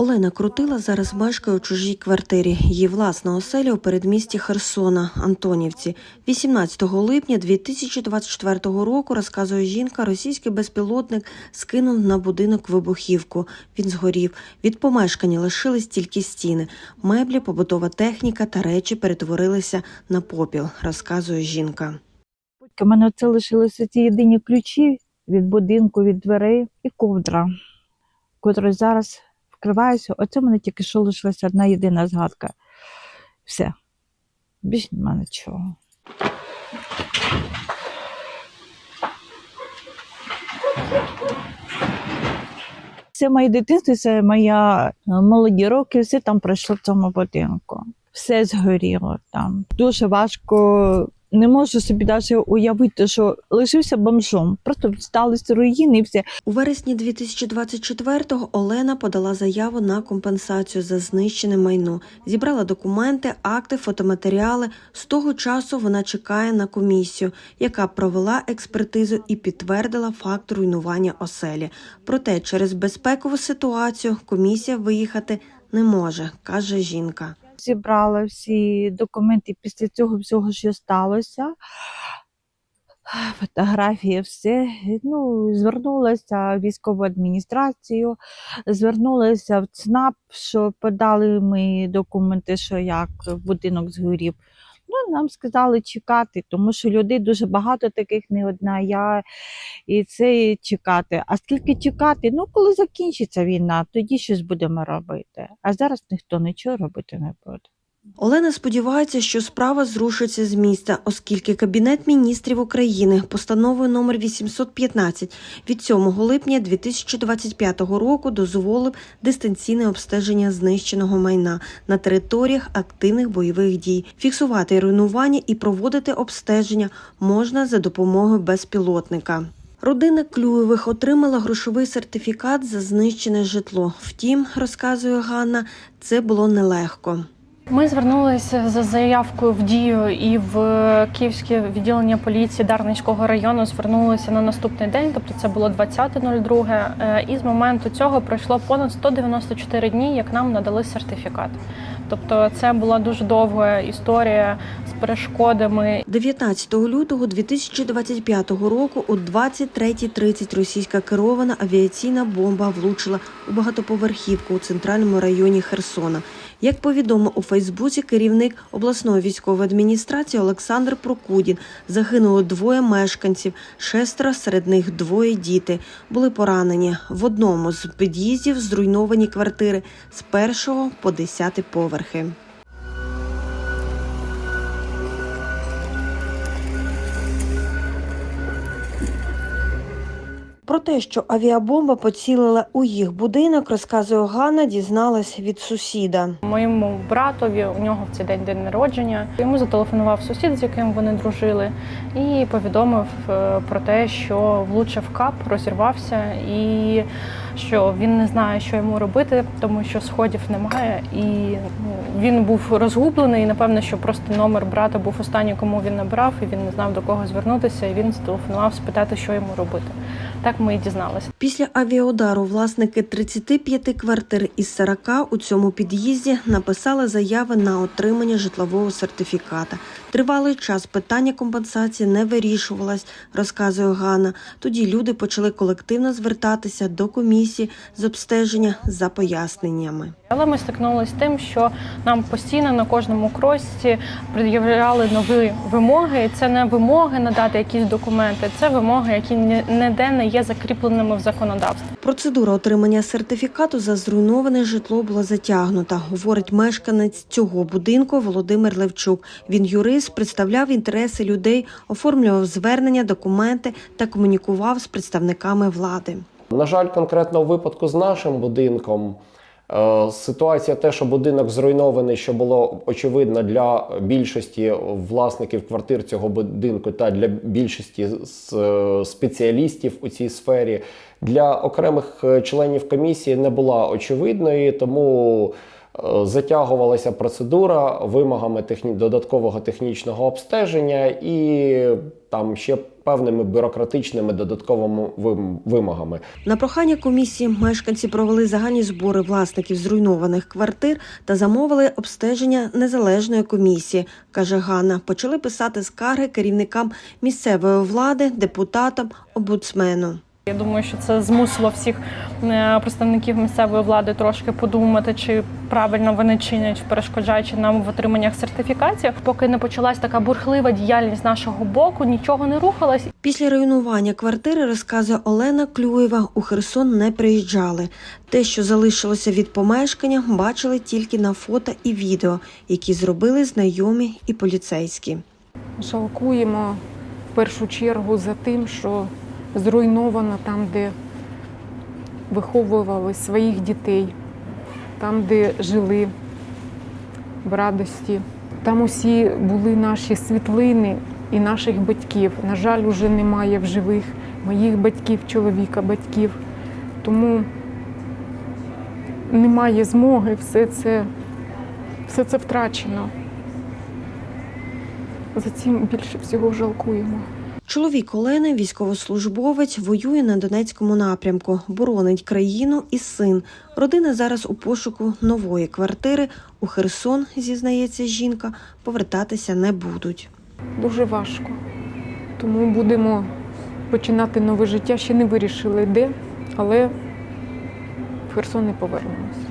Олена Крутила зараз мешкає у чужій квартирі. Її власна оселя у передмісті Херсона, Антонівці. 18 липня 2024 року, розказує жінка, російський безпілотник скинув на будинок вибухівку. Він згорів. Від помешкання лишились тільки стіни. Меблі, побутова техніка та речі перетворилися на попіл, розказує жінка. У мене це лишилися ці єдині ключі від будинку, від дверей і ковдра, котрою зараз вкриваюся. Оце мене тільки що лишилася одна єдина згадка. Все. Більш нема нічого. Це моє дитинство, це моя е, молоді роки, все там пройшло в цьому будинку. Все згоріло там. Дуже важко не можу собі навіть уявити, що лишився бомжом. Просто сталися руїни і все. У вересні 2024-го Олена подала заяву на компенсацію за знищене майно, зібрала документи, акти, фотоматеріали. З того часу вона чекає на комісію, яка провела експертизу і підтвердила факт руйнування оселі. Проте через безпекову ситуацію комісія виїхати не може, каже жінка. Зібрала всі документи після цього всього, що сталося. Фотографії, все. Ну, звернулася в військову адміністрацію, звернулася в ЦНАП, що подали ми документи, що як будинок згорів. Ну, нам сказали чекати, тому що людей дуже багато таких, не одна я, і це чекати. А скільки чекати? Ну, коли закінчиться війна, тоді щось будемо робити. А зараз ніхто нічого робити не буде. Олена сподівається, що справа зрушиться з місця, оскільки Кабінет міністрів України постановою номер 815 від 7 липня 2025 року дозволив дистанційне обстеження знищеного майна на територіях активних бойових дій, фіксувати руйнування і проводити обстеження можна за допомогою безпілотника. Родина Клюєвих отримала грошовий сертифікат за знищене житло. Втім, розказує Ганна, це було нелегко. Ми звернулися за заявкою в дію і в Київське відділення поліції Дарницького району звернулися на наступний день, тобто це було 20.02. Е, І з моменту цього пройшло понад 194 дні, як нам надали сертифікат. Тобто, це була дуже довга історія з перешкодами 19 лютого 2025 року о 23.30 російська керована авіаційна бомба влучила у багатоповерхівку у центральному районі Херсона. Як повідомив у Фейсбуці керівник обласної військової адміністрації Олександр Прокудін, загинуло двоє мешканців, шестеро серед них двоє діти. Були поранені. В одному з під'їздів зруйновані квартири з першого по десяти поверхи. Про те, що авіабомба поцілила у їх будинок, розказує Ганна, дізналась від сусіда. моєму братові. У нього в цей день день народження. Йому зателефонував сусід, з яким вони дружили, і повідомив е, про те, що влучив кап, розірвався, і що він не знає, що йому робити, тому що сходів немає. І ну, він був розгублений. І напевно, що просто номер брата був останній, кому він набрав, і він не знав до кого звернутися. І він зателефонував спитати, що йому робити. Так ми і дізналися. Після авіаудару власники 35 квартир із 40 у цьому під'їзді написали заяви на отримання житлового сертифіката. Тривалий час питання компенсації не вирішувалось, розказує Ганна. Тоді люди почали колективно звертатися до комісії з обстеження за поясненнями. Але ми стикнулися з тим, що нам постійно на кожному кросі пред'являли нові вимоги. І Це не вимоги надати якісь документи, це вимоги, які ні- ніде не є закріпленими в законодавстві. Процедура отримання сертифікату за зруйноване житло була затягнута, говорить мешканець цього будинку Володимир Левчук. Він юрист, представляв інтереси людей, оформлював звернення, документи та комунікував з представниками влади. На жаль, конкретно у випадку з нашим будинком Ситуація те, що будинок зруйнований, що було очевидно для більшості власників квартир цього будинку та для більшості е, спеціалістів у цій сфері. Для окремих е, членів комісії не була очевидною, тому е, затягувалася процедура вимогами техні... додаткового технічного обстеження і там ще певними бюрократичними додатковими вимогами. На прохання комісії мешканці провели загальні збори власників зруйнованих квартир та замовили обстеження незалежної комісії, каже Ганна. Почали писати скарги керівникам місцевої влади, депутатам, омбудсмену. Я думаю, що це змусило всіх е, представників місцевої влади трошки подумати, чи правильно вони чинять, перешкоджаючи нам в отриманнях сертифікацій. Поки не почалась така бурхлива діяльність нашого боку, нічого не рухалось. Після руйнування квартири, розказує Олена Клюєва, у Херсон не приїжджали. Те, що залишилося від помешкання, бачили тільки на фото і відео, які зробили знайомі і поліцейські. Жалкуємо в першу чергу за тим, що зруйновано там, де виховували своїх дітей, там, де жили в радості. Там усі були наші світлини і наших батьків. На жаль, уже немає в живих моїх батьків, чоловіка, батьків. Тому немає змоги, все це, все це втрачено. За цим більше всього жалкуємо. Чоловік Олени, військовослужбовець, воює на Донецькому напрямку, боронить країну і син. Родина зараз у пошуку нової квартири. У Херсон, зізнається жінка, повертатися не будуть. Дуже важко. Тому будемо починати нове життя. Ще не вирішили де, але в Херсон не повернемось.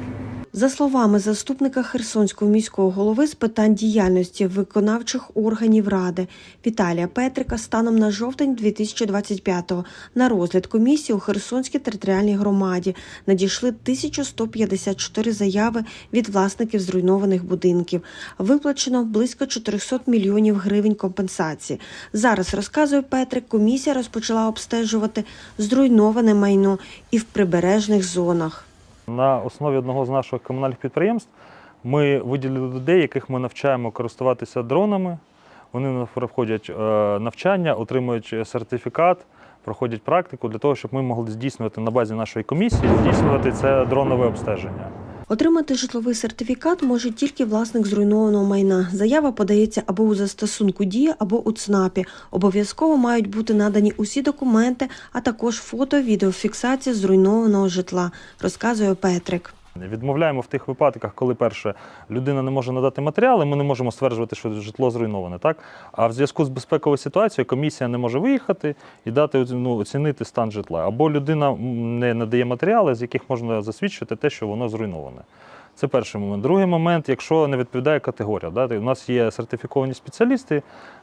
За словами заступника Херсонського міського голови з питань діяльності виконавчих органів ради Віталія Петрика, станом на жовтень 2025-го на розгляд комісії у Херсонській територіальній громаді надійшли 1154 заяви від власників зруйнованих будинків. Виплачено близько 400 мільйонів гривень компенсації. Зараз розказує Петрик, комісія розпочала обстежувати зруйноване майно і в прибережних зонах. На основі одного з наших комунальних підприємств ми виділили людей, яких ми навчаємо користуватися дронами. Вони проходять е, навчання, отримують сертифікат, проходять практику для того, щоб ми могли здійснювати на базі нашої комісії, здійснювати це дронове обстеження. Отримати житловий сертифікат може тільки власник зруйнованого майна. Заява подається або у застосунку дія, або у ЦНАПі. Обов'язково мають бути надані усі документи, а також фото, відеофіксація зруйнованого житла, розказує Петрик. Відмовляємо в тих випадках, коли перше людина не може надати матеріали, ми не можемо стверджувати, що житло зруйноване. Так? А в зв'язку з безпековою ситуацією комісія не може виїхати і дати ну, оцінити стан житла. Або людина не надає матеріали, з яких можна засвідчити те, що воно зруйноване. Це перший момент. Другий момент, якщо не відповідає категорія. Да? У нас є сертифіковані спеціалісти,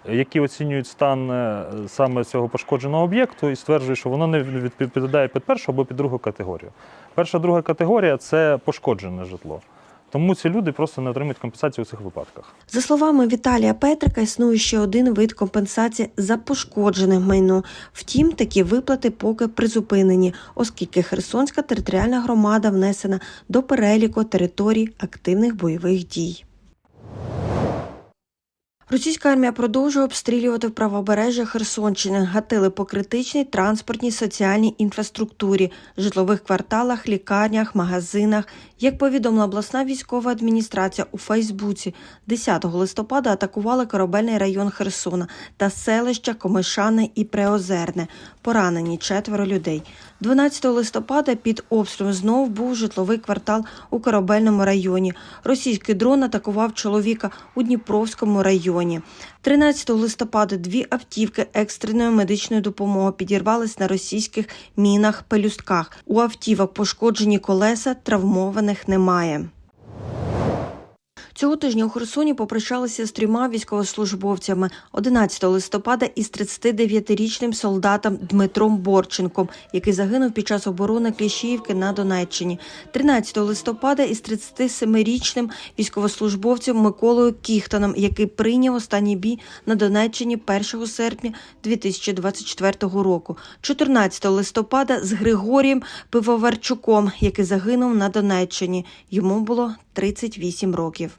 які оцінюють стан е, саме цього пошкодженого об'єкту і стверджують, що воно не відповідає під першу або під другу категорію. Перша, друга категорія це пошкоджене житло. Тому ці люди просто не отримують компенсацію у цих випадках. За словами Віталія Петрика, існує ще один вид компенсації за пошкоджене майно. Втім, такі виплати поки призупинені, оскільки Херсонська територіальна громада внесена до переліку територій активних бойових дій. Російська армія продовжує обстрілювати правобережжя Херсонщини, гатили по критичній транспортній соціальній інфраструктурі, житлових кварталах, лікарнях, магазинах. Як повідомила обласна військова адміністрація у Фейсбуці, 10 листопада атакували корабельний район Херсона та селища Комишане і Преозерне. Поранені четверо людей. 12 листопада під обстрілом знов був житловий квартал у корабельному районі. Російський дрон атакував чоловіка у Дніпровському районі. 13 листопада дві автівки екстреної медичної допомоги підірвались на російських мінах-пелюстках. У автівок пошкоджені колеса, травмованих немає. Цього тижня у Херсоні попрощалися з трьома військовослужбовцями 11 листопада із 39-річним солдатом Дмитром Борченком, який загинув під час оборони Кліщіївки на Донеччині. 13 листопада із 37-річним військовослужбовцем Миколою Кіхтаном, який прийняв останній бій на Донеччині 1 серпня 2024 року. 14 листопада з Григорієм Пивоварчуком, який загинув на Донеччині. Йому було 38 років.